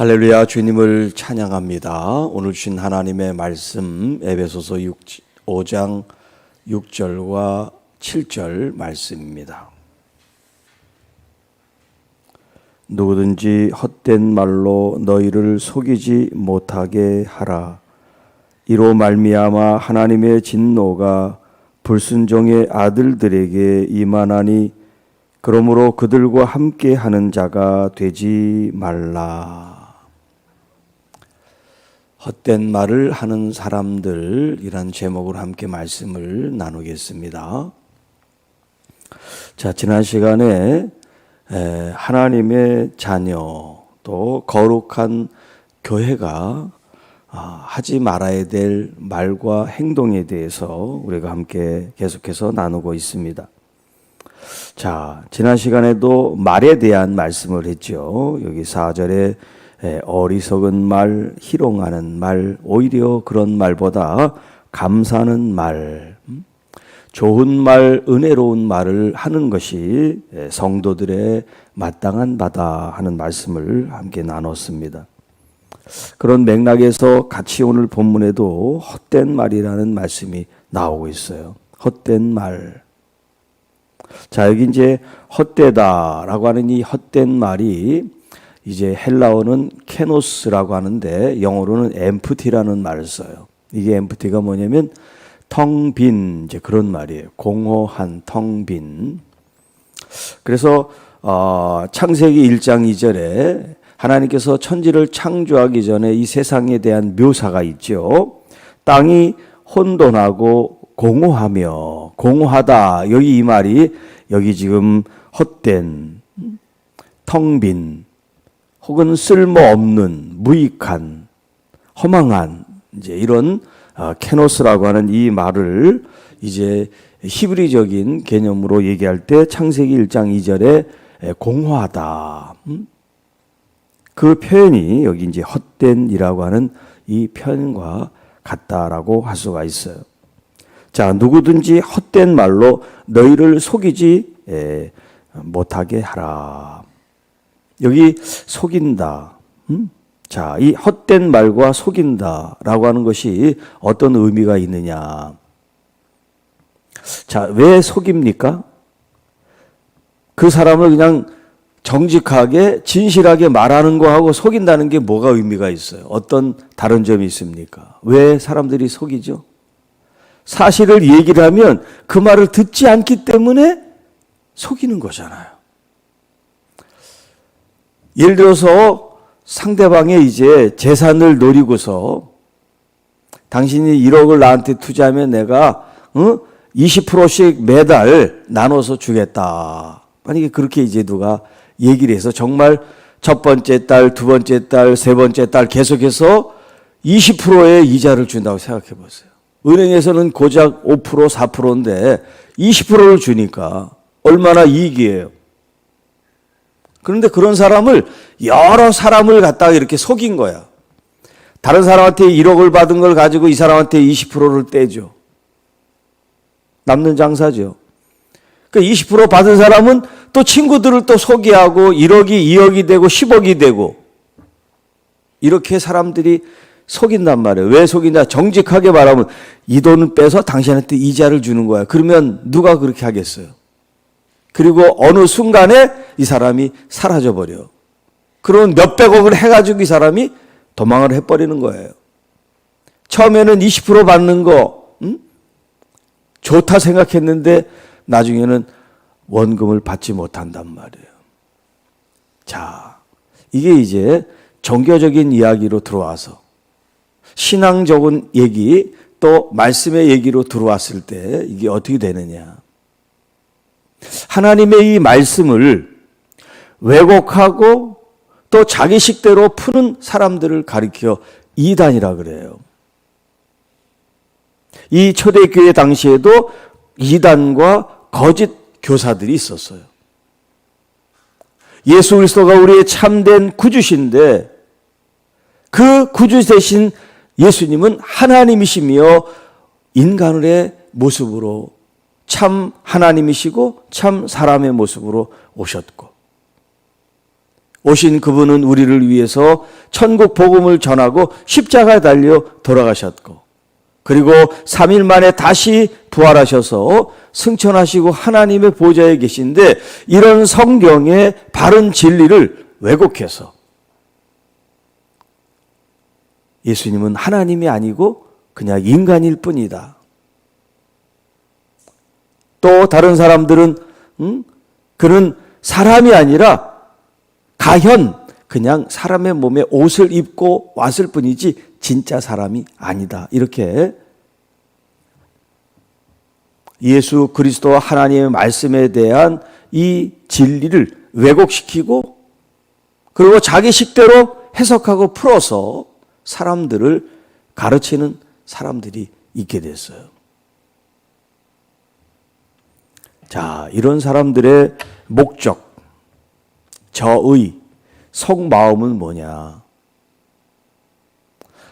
할렐루야 주님을 찬양합니다. 오늘 주신 하나님의 말씀 에베소서 5장 6절과 7절 말씀입니다. 누구든지 헛된 말로 너희를 속이지 못하게 하라. 이로 말미암아 하나님의 진노가 불순종의 아들들에게 임하나니 그러므로 그들과 함께 하는 자가 되지 말라. 헛된 말을 하는 사람들이란 제목으로 함께 말씀을 나누겠습니다. 자, 지난 시간에 하나님의 자녀 또 거룩한 교회가 아, 하지 말아야 될 말과 행동에 대해서 우리가 함께 계속해서 나누고 있습니다. 자, 지난 시간에도 말에 대한 말씀을 했죠. 여기 4절에 어리석은 말, 희롱하는 말, 오히려 그런 말보다 감사하는 말, 음? 좋은 말, 은혜로운 말을 하는 것이 성도들의 마땅한 바다 하는 말씀을 함께 나눴습니다. 그런 맥락에서 같이 오늘 본문에도 헛된 말이라는 말씀이 나오고 있어요. 헛된 말. 자, 여기 이제 헛되다라고 하는 이 헛된 말이 이제 헬라어는 케노스라고 하는데 영어로는 엠프티라는 말을 써요. 이게 엠프티가 뭐냐면 텅 빈 이제 그런 말이에요. 공허한 텅 빈. 그래서 어, 창세기 1장 2절에 하나님께서 천지를 창조하기 전에 이 세상에 대한 묘사가 있죠. 땅이 혼돈하고 공허하며 공허하다. 여기 이 말이 여기 지금 헛된 텅빈 혹은 쓸모없는 무익한 허망한 이제 이런 어, 케노스라고 하는 이 말을 이제 히브리적인 개념으로 얘기할 때 창세기 1장 2절에 공허하다. 음? 그 표현이 여기 이제 헛된이라고 하는 이 표현과 같다라고 할 수가 있어요. 자, 누구든지 헛된 말로 너희를 속이지 못하게 하라. 여기 속인다. 음? 자, 이 헛된 말과 속인다라고 하는 것이 어떤 의미가 있느냐. 자, 왜 속입니까? 그 사람을 그냥 정직하게 진실하게 말하는 거하고 속인다는 게 뭐가 의미가 있어요? 어떤 다른 점이 있습니까? 왜 사람들이 속이죠? 사실을 얘기를 하면 그 말을 듣지 않기 때문에 속이는 거잖아요. 예를 들어서 상대방의 이제 재산을 노리고서 당신이 1억을 나한테 투자하면 내가 어? 20%씩 매달 나눠서 주겠다. 만약에 그렇게 이제 누가 얘기를 해서 정말 첫 번째 달, 두 번째 달, 세 번째 달 계속해서 20%의 이자를 준다고 생각해 보세요. 은행에서는 고작 5%, 4%인데 20%를 주니까 얼마나 이익이에요. 그런데 그런 사람을 여러 사람을 갖다가 이렇게 속인 거야. 다른 사람한테 1억을 받은 걸 가지고 이 사람한테 20%를 떼죠. 남는 장사죠. 그20% 받은 사람은 또 친구들을 또 소개하고 1억이 2억이 되고 10억이 되고 이렇게 사람들이 속인단 말이에요. 왜 속이냐? 정직하게 말하면 이 돈을 빼서 당신한테 이자를 주는 거야. 그러면 누가 그렇게 하겠어요? 그리고 어느 순간에 이 사람이 사라져 버려. 그런 몇백억을 해가지고 이 사람이 도망을 해버리는 거예요. 처음에는 20% 받는 거, 음? 좋다 생각했는데 나중에는 원금을 받지 못한단 말이에요. 자, 이게 이제 종교적인 이야기로 들어와서 신앙적인 얘기 또 말씀의 얘기로 들어왔을 때 이게 어떻게 되느냐. 하나님의 이 말씀을 왜곡하고 또 자기 식대로 푸는 사람들을 가리켜 이단이라 그래요. 이 초대교회 당시에도 이단과 거짓 교사들이 있었어요. 예수 그리스도가 우리의 참된 구주신데 그 구주 대신 예수님은 하나님이시며 인간의 모습으로 참 하나님이시고 참 사람의 모습으로 오셨고 오신 그분은 우리를 위해서 천국 복음을 전하고 십자가에 달려 돌아가셨고 그리고 3일 만에 다시 부활하셔서 승천하시고 하나님의 보좌에 계신데 이런 성경의 바른 진리를 왜곡해서 예수님은 하나님이 아니고 그냥 인간일 뿐이다. 또 다른 사람들은 음? 그는 사람이 아니라 가현 그냥 사람의 몸에 옷을 입고 왔을 뿐이지 진짜 사람이 아니다. 이렇게 예수 그리스도와 하나님의 말씀에 대한 이 진리를 왜곡시키고 그리고 자기 식대로 해석하고 풀어서 사람들을 가르치는 사람들이 있게 됐어요. 자, 이런 사람들의 목적, 저의, 속마음은 뭐냐?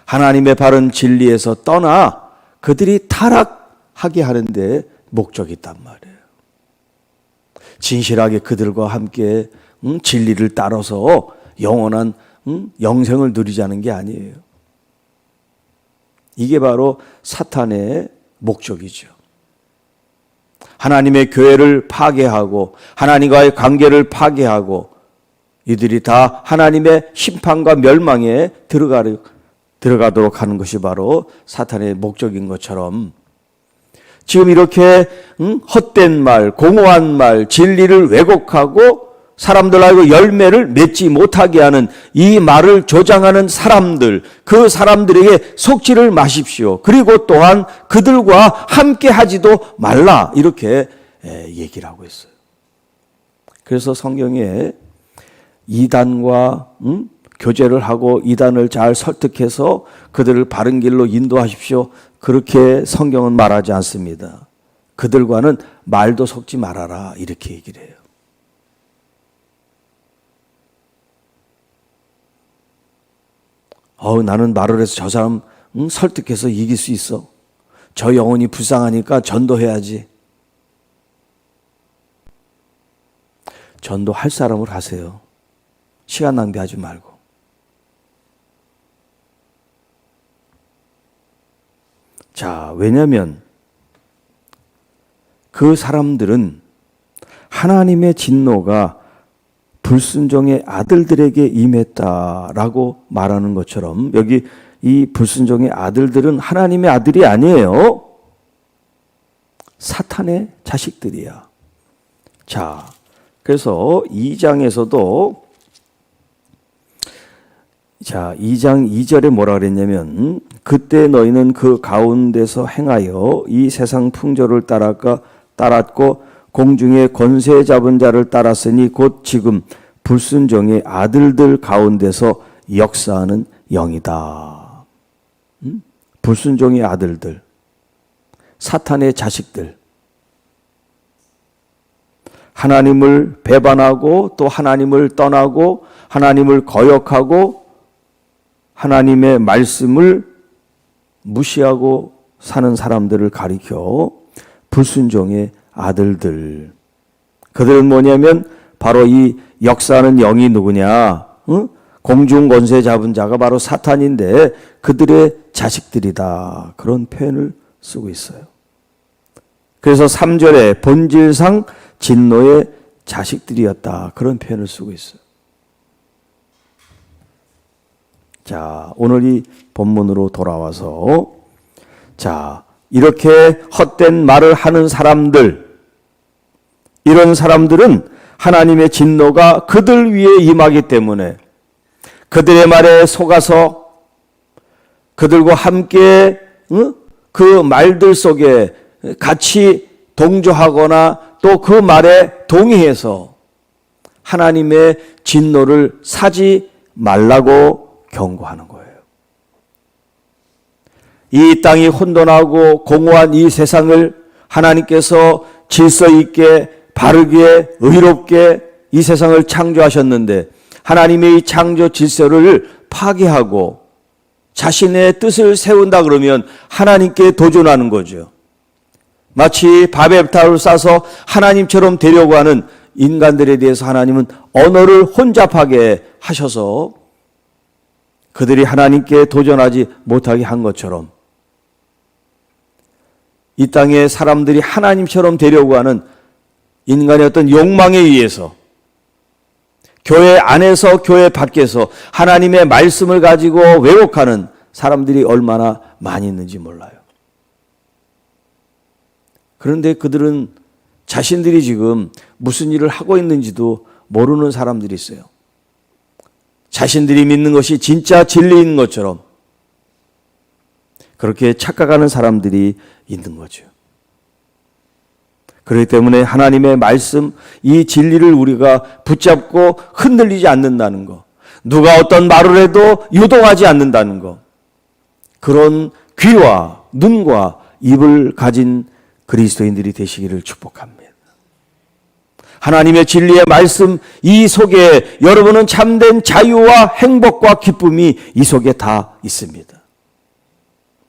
하나님의 바른 진리에서 떠나 그들이 타락하게 하는데 목적이 있단 말이에요. 진실하게 그들과 함께 음, 진리를 따라서 영원한 음, 영생을 누리자는 게 아니에요. 이게 바로 사탄의 목적이죠. 하나님의 교회를 파괴하고 하나님과의 관계를 파괴하고 이들이 다 하나님의 심판과 멸망에 들어가도록 하는 것이 바로 사탄의 목적인 것처럼 지금 이렇게 음, 헛된 말, 공허한 말, 진리를 왜곡하고 사람들 알고 열매를 맺지 못하게 하는 이 말을 조장하는 사람들, 그 사람들에게 속지를 마십시오. 그리고 또한 그들과 함께 하지도 말라. 이렇게 얘기를 하고 있어요. 그래서 성경에 이단과 음? 교제를 하고 이단을 잘 설득해서 그들을 바른 길로 인도하십시오. 그렇게 성경은 말하지 않습니다. 그들과는 말도 섞지 말아라. 이렇게 얘기를 해요. 어, 나는 말을 해서 저 사람 응? 설득해서 이길 수 있어. 저 영혼이 불쌍하니까 전도해야지. 전도할 사람을 하세요. 시간 낭비하지 말고. 자, 왜냐면 그 사람들은 하나님의 진노가 불순종의 아들들에게 임했다라고 말하는 것처럼 여기 이 불순종의 아들들은 하나님의 아들이 아니에요. 사탄의 자식들이야. 자, 그래서 2장에서도 자, 2장 2절에 뭐라 그랬냐면 그때 너희는 그 가운데서 행하여 이 세상 풍조를 따라가 따랐고 공중의 권세 잡은 자를 따랐으니 곧 지금 불순종의 아들들 가운데서 역사하는 영이다. 음? 불순종의 아들들, 사탄의 자식들, 하나님을 배반하고 또 하나님을 떠나고 하나님을 거역하고 하나님의 말씀을 무시하고 사는 사람들을 가리켜 불순종의 아들들. 그들은 뭐냐면 바로 이 역사하는 영이 누구냐? 응? 공중 권세 잡은 자가 바로 사탄인데 그들의 자식들이다. 그런 표현을 쓰고 있어요. 그래서 3절에 본질상 진노의 자식들이었다. 그런 표현을 쓰고 있어요. 자, 오늘 이 본문으로 돌아와서 자, 이렇게 헛된 말을 하는 사람들 이런 사람들은 하나님의 진노가 그들 위에 임하기 때문에 그들의 말에 속아서 그들과 함께 그 말들 속에 같이 동조하거나 또 그 말에 동의해서 하나님의 진노를 사지 말라고 경고하는 거예요. 이 땅이 혼돈하고 공허한 이 세상을 하나님께서 질서 있게 바르게 의롭게 이 세상을 창조하셨는데 하나님의 이 창조 질서를 파괴하고 자신의 뜻을 세운다 그러면 하나님께 도전하는 거죠. 마치 바벨탑을 쌓아서 하나님처럼 되려고 하는 인간들에 대해서 하나님은 언어를 혼잡하게 하셔서 그들이 하나님께 도전하지 못하게 한 것처럼 이 땅에 사람들이 하나님처럼 되려고 하는 인간의 어떤 욕망에 의해서 교회 안에서 교회 밖에서 하나님의 말씀을 가지고 왜곡하는 사람들이 얼마나 많이 있는지 몰라요. 그런데 그들은 자신들이 지금 무슨 일을 하고 있는지도 모르는 사람들이 있어요. 자신들이 믿는 것이 진짜 진리인 것처럼 그렇게 착각하는 사람들이 있는 거죠. 그렇기 때문에 하나님의 말씀, 이 진리를 우리가 붙잡고 흔들리지 않는다는 것. 누가 어떤 말을 해도 유동하지 않는다는 것. 그런 귀와 눈과 입을 가진 그리스도인들이 되시기를 축복합니다. 하나님의 진리의 말씀 이 속에 여러분은 참된 자유와 행복과 기쁨이 이 속에 다 있습니다.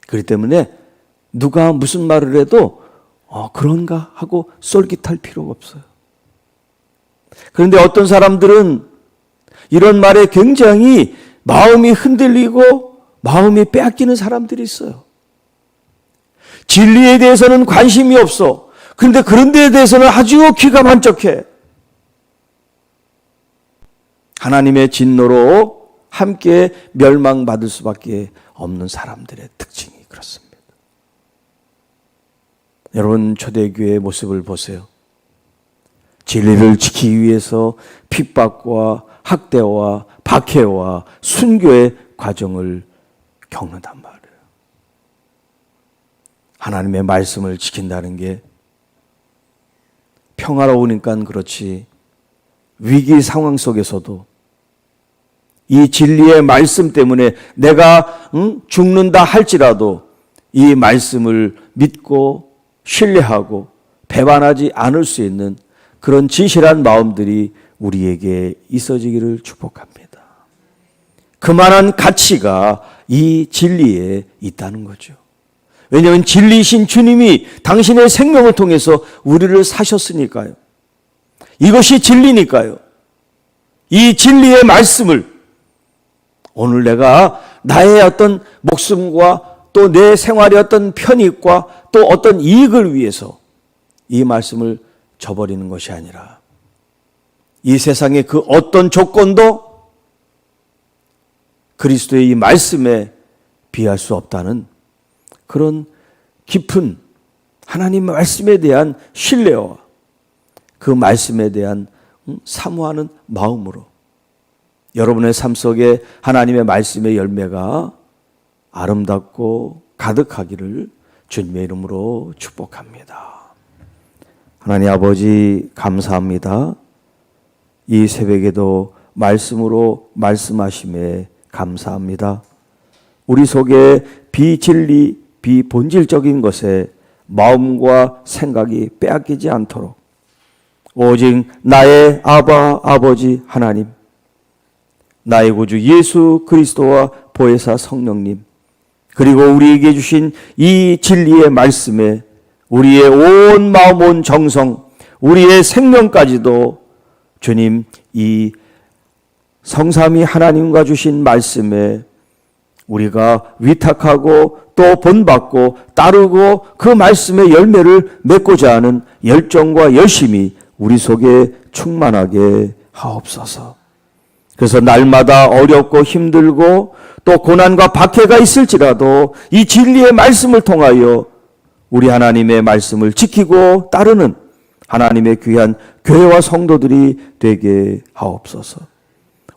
그렇기 때문에 누가 무슨 말을 해도 어, 그런가 하고 쏠깃할 필요가 없어요. 그런데 어떤 사람들은 이런 말에 굉장히 마음이 흔들리고 마음이 빼앗기는 사람들이 있어요. 진리에 대해서는 관심이 없어. 그런데 그런 데에 대해서는 아주 귀가 만족해. 하나님의 진노로 함께 멸망받을 수밖에 없는 사람들의 특징이 그렇습니다. 여러분 초대교회의 모습을 보세요. 진리를 지키기 위해서 핍박과 학대와 박해와 순교의 과정을 겪는단 말이에요. 하나님의 말씀을 지킨다는 게 평화로우니까 그렇지 위기 상황 속에서도 이 진리의 말씀 때문에 내가 응? 죽는다 할지라도 이 말씀을 믿고 신뢰하고 배반하지 않을 수 있는 그런 진실한 마음들이 우리에게 있어지기를 축복합니다. 그만한 가치가 이 진리에 있다는 거죠. 왜냐하면 진리신 주님이 당신의 생명을 통해서 우리를 사셨으니까요. 이것이 진리니까요. 이 진리의 말씀을 오늘 내가 나의 어떤 목숨과 또 내 생활의 어떤 편익과 또 어떤 이익을 위해서 이 말씀을 저버리는 것이 아니라 이 세상의 그 어떤 조건도 그리스도의 이 말씀에 비할 수 없다는 그런 깊은 하나님 말씀에 대한 신뢰와 그 말씀에 대한 사모하는 마음으로 여러분의 삶 속에 하나님의 말씀의 열매가 아름답고 가득하기를 주님의 이름으로 축복합니다. 하나님 아버지 감사합니다. 이 새벽에도 말씀으로 말씀하심에 감사합니다. 우리 속에 비진리, 비본질적인 것에 마음과 생각이 빼앗기지 않도록. 오직 나의 아바 아버지 하나님, 나의 구주 예수 그리스도와 보혜사 성령님, 그리고 우리에게 주신 이 진리의 말씀에 우리의 온 마음, 온 정성, 우리의 생명까지도 주님 이 성삼이 하나님과 주신 말씀에 우리가 위탁하고 또 본받고 따르고 그 말씀의 열매를 맺고자 하는 열정과 열심이 우리 속에 충만하게 하옵소서. 그래서 날마다 어렵고 힘들고 또 고난과 박해가 있을지라도 이 진리의 말씀을 통하여 우리 하나님의 말씀을 지키고 따르는 하나님의 귀한 교회와 성도들이 되게 하옵소서.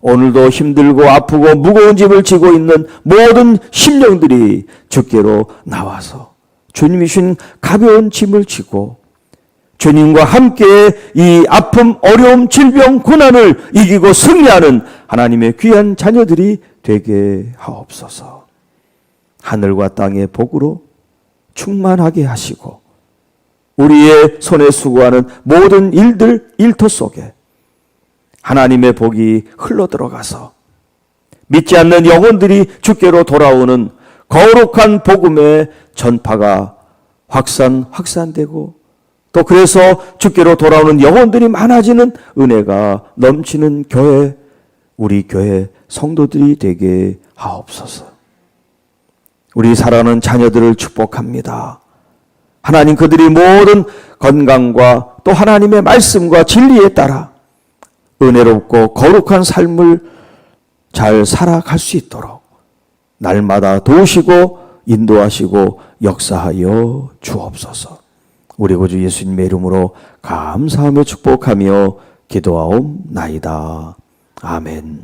오늘도 힘들고 아프고 무거운 짐을 지고 있는 모든 심령들이 주께로 나와서 주님이 신 가벼운 짐을 지고 주님과 함께 이 아픔, 어려움, 질병, 고난을 이기고 승리하는 하나님의 귀한 자녀들이 되게 하옵소서. 하늘과 땅의 복으로 충만하게 하시고 우리의 손에 수고하는 모든 일들 일터 속에 하나님의 복이 흘러 들어가서 믿지 않는 영혼들이 주께로 돌아오는 거룩한 복음의 전파가 확산 확산되고 또 그래서 주께로 돌아오는 영혼들이 많아지는 은혜가 넘치는 교회, 우리 교회 성도들이 되게 하옵소서. 우리 사랑하는 자녀들을 축복합니다. 하나님 그들이 모든 건강과 또 하나님의 말씀과 진리에 따라 은혜롭고 거룩한 삶을 잘 살아갈 수 있도록 날마다 도우시고 인도하시고 역사하여 주옵소서. 우리 구주 예수님의 이름으로 감사하며 축복하며 기도하옵나이다. 아멘.